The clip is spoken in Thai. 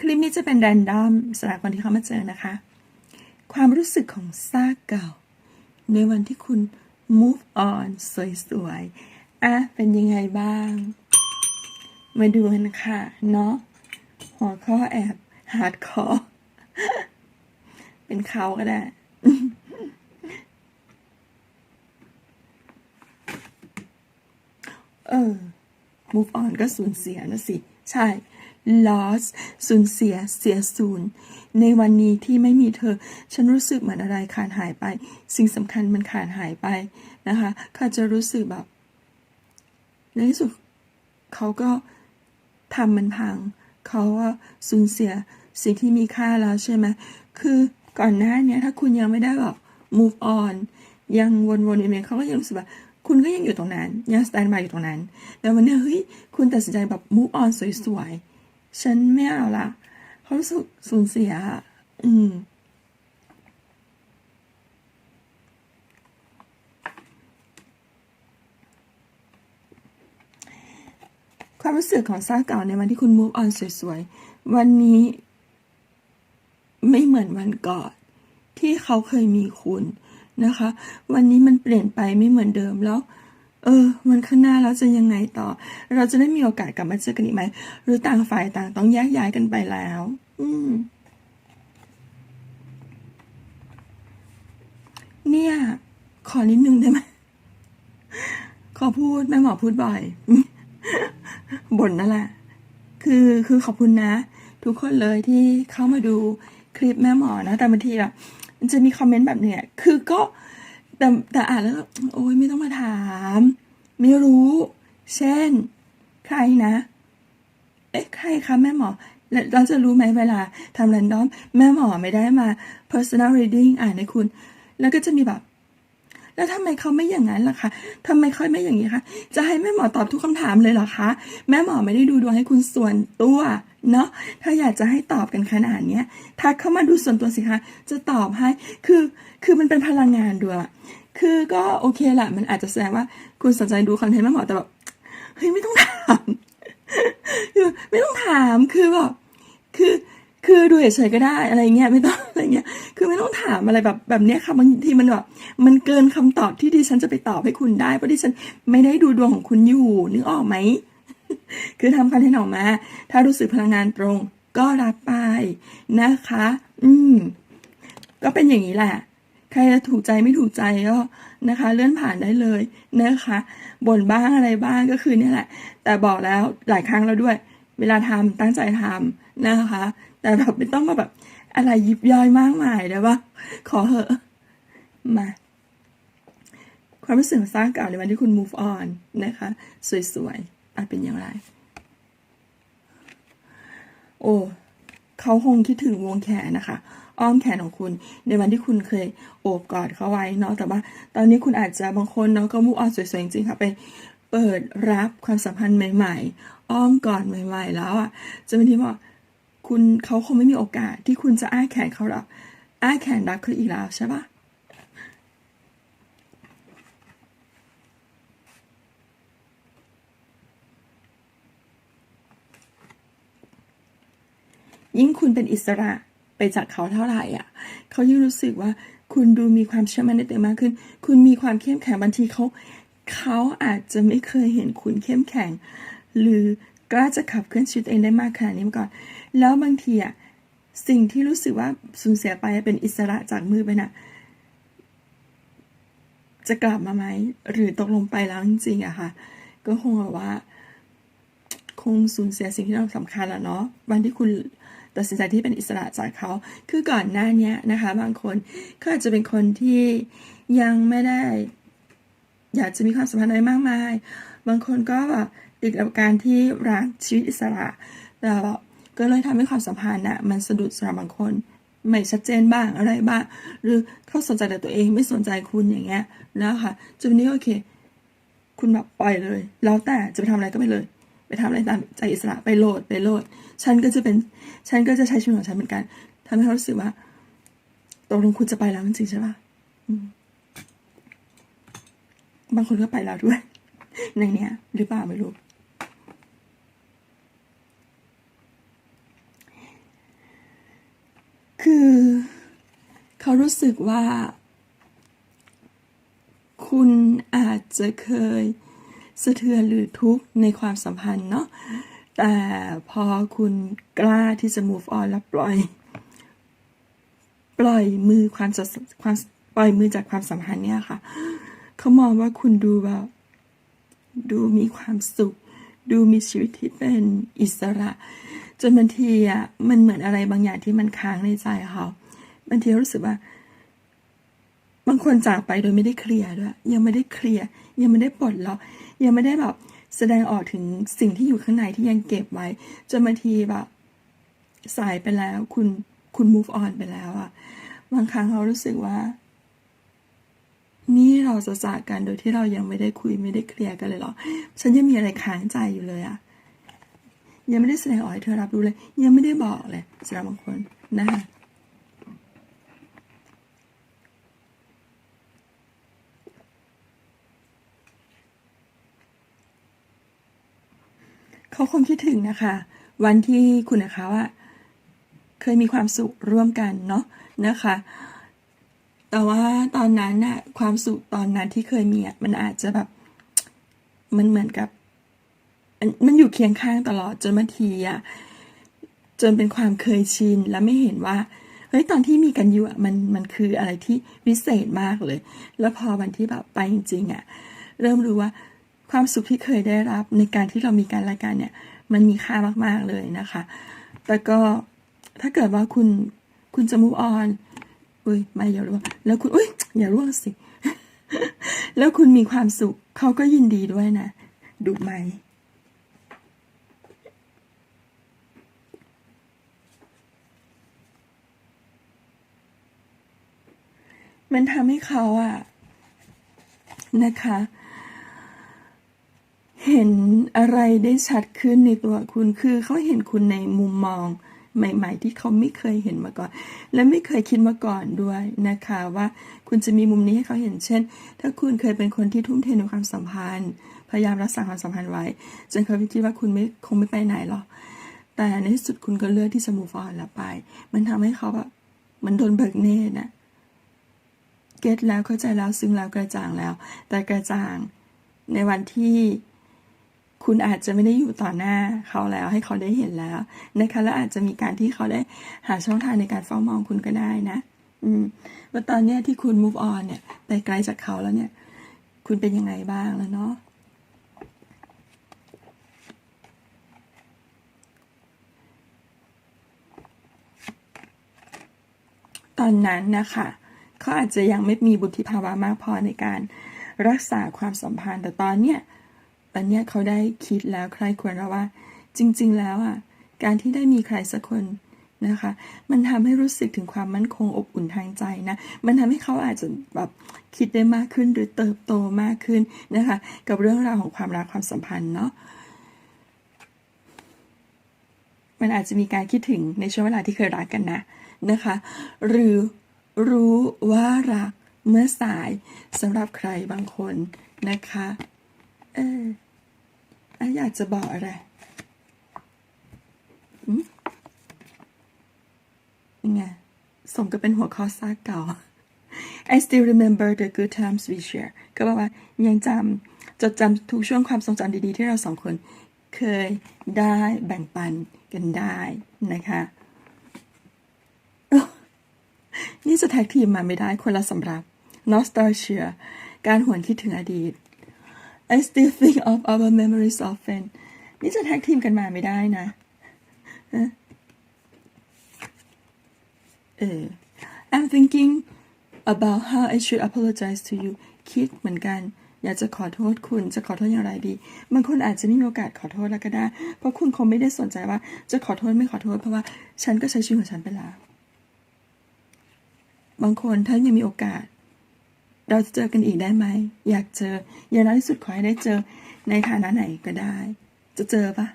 คลิปนี้จะเป็นแรนดอมสำหรับคนที่เขามาเจอนะคะ ความรู้สึกของซากเก่า ในวันที่คุณ move on สวยๆ อะ เป็นยังไงบ้าง มาดูกันค่ะ เนาะหัวข้อแอบฮาร์ดคอร์เป็นเขาก็ได้เออ move on ก็สูญเสียนะสิ ใช่ loss สูญเสีย เสียสูญ ในวันนี้ที่ไม่มีเธอ ฉันรู้สึกเหมือนอะไรขาดหายไป สิ่งสำคัญมันขาดหายไปนะคะเขาจะรู้สึกแบบ ในที่สุดเขาก็ทำมันพัง เขาว่าสูญเสียสิ่งที่มีค่าแล้วใช่ไหม คือก่อนหน้านี้ถ้าคุณยังไม่ได้แบบ move on ยังวนๆอยู่เนี่ยเขาก็ยังรู้สึกว่าคุณก็ยังอยู่ตรงนั้น ยัง stand by อยู่ตรงนั้น แต่วันนี้เฮ้ย คุณตัดสินใจแบบ move on สวยๆ ฉันไม่เอาละเขารู้สึกสูญเสียอะอืม ความรู้สึกของซากเก่าในวันที่คุณ move on สวยๆ วันนี้ ไม่เหมือนวันก่อนที่เขาเคยมีคุณนะคะ วันนี้มันเปลี่ยนไปไม่เหมือนเดิมแล้ว เออวันข้างหน้าเราจะยังไงต่อ เราจะได้มีโอกาสกลับมาเจอกันอีกไหม หรือต่างฝ่ายต่างต้องแยกย้ายกันไปแล้ว อืม เนี่ย ขอนิดนึงได้ไหม ขอพูดแม่หมอพูดบ่อย บ่นนั่นแหละ คือ คือขอบคุณนะ ทุกคนเลยที่เข้ามาดูคลิปแม่หมอนะ แต่บางทีอะมันจะมีคอมเมนต์แบบเนี้ย คือก็ แต่แต่อ่านแล้วโอ้ยไม่ต้องมาถาม ไม่รู้ เช่น ใครนะ เอ๊ะใครคะแม่หมอแล้วเราจะรู้ไหมเวลาทำแรนดอม แม่หมอไม่ได้มา personal reading อ่านให้คุณ แล้วก็จะมีแบบ แล้วทำไมเขาไม่อย่างนั้นล่ะคะทำไมเขาไม่อย่างนี้คะ จะให้แม่หมอตอบทุกคำถามเลยเหรอคะ แม่หมอไม่ได้ดูดวงให้คุณส่วนตัวเนาะ ถ้าอยากจะให้ตอบกันขนาดเนี้ยทักเข้ามาดูส่วนตัวสิคะ จะตอบให้ คือ คือมันเป็นพลังงานด้วยคือก็โอเคแหละ มันอาจจะแสดงว่าคุณสนใจดูคอนเทนต์แม่หมอแต่แบบ เฮ้ยไม่ต้องถาม คือไม่ต้องถาม คือแบบ คือ คือดูเฉยๆก็ได้อะไรเงี้ยไม่ต้องอะไรเงี้ย คือไม่ต้องถามอะไรแบบแบบเนี้ยค่ะบางทีมันแบบมันเกินคำตอบที่ดิฉันจะไปตอบให้คุณได้เพราะดิฉันไม่ได้ดูดวงของคุณอยู่นึกออกไหมคือทำคอนเทนต์ออกมา ถ้ารู้สึกพลังงานตรง ก็รับไปนะคะ อืม ก็เป็นอย่างนี้แหละ ใครจะถูกใจไม่ถูกใจก็นะคะ เลื่อนผ่านได้เลยนะคะบ่นบ้างอะไรบ้างก็คือเนี่ยแหละ แต่บอกแล้วหลายครั้งแล้วด้วย เวลาทำตั้งใจทำนะคะ แต่แบบไม่ต้องมาแบบอะไรยิบย่อยมากมายนะว่าขอเหอะมาความรู้สึกสร้างเก่าในวันที่คุณ move on นะคะ สวยๆอาจเป็นอย่างไร โอ้เขาคงคิดถึงวงแขนนะคะ อ้อมแขนของคุณ ในวันที่คุณเคยโอบกอดเขาไว้เนาะแต่ว่า ตอนนี้คุณอาจจะบางคนเนาะก็มูออนสวยๆจริงๆค่ะไป เปิดรับความสัมพันธ์ใหม่ ๆ อ้อมกอดใหม่ ๆ แล้วอะจะเป็นที่บอกคุณเขาคงไม่มีโอกาสที่คุณจะอ้าแขนเขาหรอกอ้าแขนรับเขาอีกแล้วใช่ปะยิ่งคุณเป็นอิสระไปจากเขาเท่าไหร่อะ เขายิ่งรู้สึกว่าคุณดูมีความเชื่อมั่นในตัวมากขึ้น คุณมีความเข้มแข็งบางทีเขา เขาอาจจะไม่เคยเห็นคุณเข้มแข็ง หรือกล้าจะขับเคลื่อนชีวิตเองได้มากขนาดนี้มาก่อน แล้วบางทีอะสิ่งที่รู้สึกว่าสูญเสียไปเป็นอิสระจากมือไปน่ะ จะกลับมาไหม หรือตกลงไปแล้วจริงๆอะค่ะ ก็คงแบบว่า คงสูญเสียสิ่งที่เราสำคัญแหละเนาะวันที่คุณตัดสินใจที่เป็นอิสระจากเขา คือก่อนหน้านี้นะคะ บางคนก็อาจจะเป็นคนที่ยังไม่ได้ อยากจะมีความสัมพันธ์อะไรมากมาย บางคนก็แบบติดกับการที่รักชีวิตอิสระแต่แบบก็เลยทำให้ความสัมพันธ์น่ะมันสะดุดสำหรับบางคนไม่ชัดเจนบ้างอะไรบ้าง หรือเขาสนใจแต่ตัวเองไม่สนใจคุณอย่างเงี้ยนะคะจนวันนี้โอเค คุณแบบปล่อยเลย แล้วแต่จะไปทำอะไรก็ไปเลย ไปทำอะไรตามใจอิสระไปโหลดไปโหลด ฉันก็จะเป็น ฉันก็จะใช้ชีวิตของฉันเหมือนกันทำให้เขารู้สึกว่าตกลงคุณจะไปแล้วจริงใช่ปะอืม บางคนก็ไปแล้วด้วย ในเนี้ย หรือเปล่าไม่รู้ คือเขารู้สึกว่า คุณอาจจะเคยสะเทือนหรือทุกข์ในความสัมพันธ์เนาะแต่พอคุณกล้าที่จะ move on และปล่อย ปล่อยมือความสัมความปล่อยมือจากความสัมพันธ์เนี่ยค่ะ เขามองว่าคุณดูแบบดูมีความสุข ดูมีชีวิตที่เป็นอิสระ จนบางทีอะมันเหมือนอะไรบางอย่างที่มันค้างในใจเขาบางทีรู้สึกว่า บางคนจากไปโดยไม่ได้เคลียร์ด้วยยังไม่ได้เคลียร์ยังไม่ได้ปลดล็อกยังไม่ได้แบบแสดงออกถึงสิ่งที่อยู่ข้างในที่ยังเก็บไว้ จนบางทีแบบสายไปแล้ว คุณคุณ move on ไปแล้วอะบางครั้งเขารู้สึกว่า เราจะจากกันโดยที่เรายังไม่ได้คุยไม่ได้เคลียร์กันเลยเหรอ ฉันยังมีอะไรค้างใจอยู่เลยอะยังไม่ได้แสดงออกให้เธอรับรู้เลย ยังไม่ได้บอกเลยสำหรับบางคนนะคะเขาคงคิดถึงนะคะ วันที่คุณกับเขาอะเคยมีความสุขร่วมกันเนาะนะคะ แต่ว่าตอนนั้นน่ะ ความสุขตอนนั้นที่เคยมีอะมันอาจจะแบบ มันเหมือนกับ มันอยู่เคียงข้างตลอดจนบางทีอะจนเป็นความเคยชินแล้วไม่เห็นว่าเฮ้ยตอนที่มีกันอยู่อะมันมันคืออะไรที่วิเศษมากเลย แล้วพอวันที่แบบไปจริงๆอะเริ่มรู้ว่าความสุขที่เคยได้รับในการที่เรามีการรายการเนี่ย มันมีค่ามากๆเลยนะคะ แต่ก็ถ้าเกิดว่าคุณคุณจะ move on อุ้ เอ้ยไม่อย่าร่วงแล้วคุณอุ้ยอย่าร่วงสิ แล้วคุณมีความสุขเขาก็ยินดีด้วยนะดูไหมมันทำให้เขาอะนะคะ เห็นอะไรได้ชัดขึ้นในตัวคุณคือเขาเห็นคุณในมุมมอง ใหม่ ๆ ที่เขาไม่เคยเห็นมาก่อน และไม่เคยคิดมาก่อนด้วยนะคะว่าคุณจะมีมุมนี้ให้เขาเห็นเช่น ถ้าคุณเคยเป็นคนที่ทุ่มเทในความสัมพันธ์ พยายามรักษาความสัมพันธ์ไว้ จนเขาคิดว่าคุณไม่คงไม่ไปไหนหรอกแต่ในที่สุดคุณก็เลือกที่จะ move on แล้วไป มันทำให้เขาแบบมันโดนเบิกเนตรนะเก็ตแล้วเข้าใจแล้วซึ้งแล้วกระจ่างแล้ว แต่กระจ่างในวันที่ คุณอาจจะไม่ได้อยู่ต่อหน้าเขาแล้วให้เขาได้เห็นแล้วนะคะและอาจจะมีการที่เขาได้หาช่องทางในการเฝ้ามองคุณก็ได้นะอืมว่าตอนเนี้ยที่คุณ move on เนี่ยไปไกลจากเขาแล้วเนี่ย คุณเป็นยังไงบ้างแล้วเนาะตอนนั้นนะคะเขาอาจจะยังไม่มีบุธิภาวะมากพอในการรักษาความสัมพันธ์แต่ตอนเนี้ย ตอนเนี้ยเขาได้คิดแล้วใครควรแล้วว่า จริง ๆ แล้วอะการที่ได้มีใครสักคนนะคะ มันทำให้รู้สึกถึงความมั่นคงอบอุ่นทางใจนะ มันทำให้เขาอาจจะแบบคิดได้มากขึ้นหรือเติบโตมากขึ้นนะคะ กับเรื่องราวของความรักความสัมพันธ์เนาะ มันอาจจะมีการคิดถึงในช่วงเวลาที่เคยรักกันนะนะคะ หรือรู้ว่ารักเมื่อสายสำหรับใครบางคนนะคะ เออ อะอยากจะบอกอะไรอืมไงสมกับเป็นหัวข้อซากเก่า I still remember the good times we share ก็บอกว่ายังจำจดจำทุกช่วงความทรงจำดีๆ ที่เราสองคนเคยได้แบ่งปันกันได้นะคะนี่จะแท็กทีมมาไม่ได้คนละสำรับ nostalgia การหวนคิดถึงอดีต I still think of our memories often นี่จะแท็กทีมกันมาไม่ได้นะเออ I'm thinking about how I should apologize to you คิดเหมือนกัน อยากจะขอโทษคุณ จะขอโทษอย่างไรดี บางคนอาจจะไม่มีโอกาสขอโทษแล้วก็ได้ เพราะคุณคงไม่ได้สนใจว่า จะขอโทษไม่ขอโทษ เพราะว่าฉันก็ใช้ชีวิตของฉันไปแล้ว บางคนถ้ายังมีโอกาส เราจะเจอกันอีกได้ไหม อยากเจอ อย่างน้อยที่สุดขอให้ได้เจอในฐานะไหนก็ได้ จะเจอปะ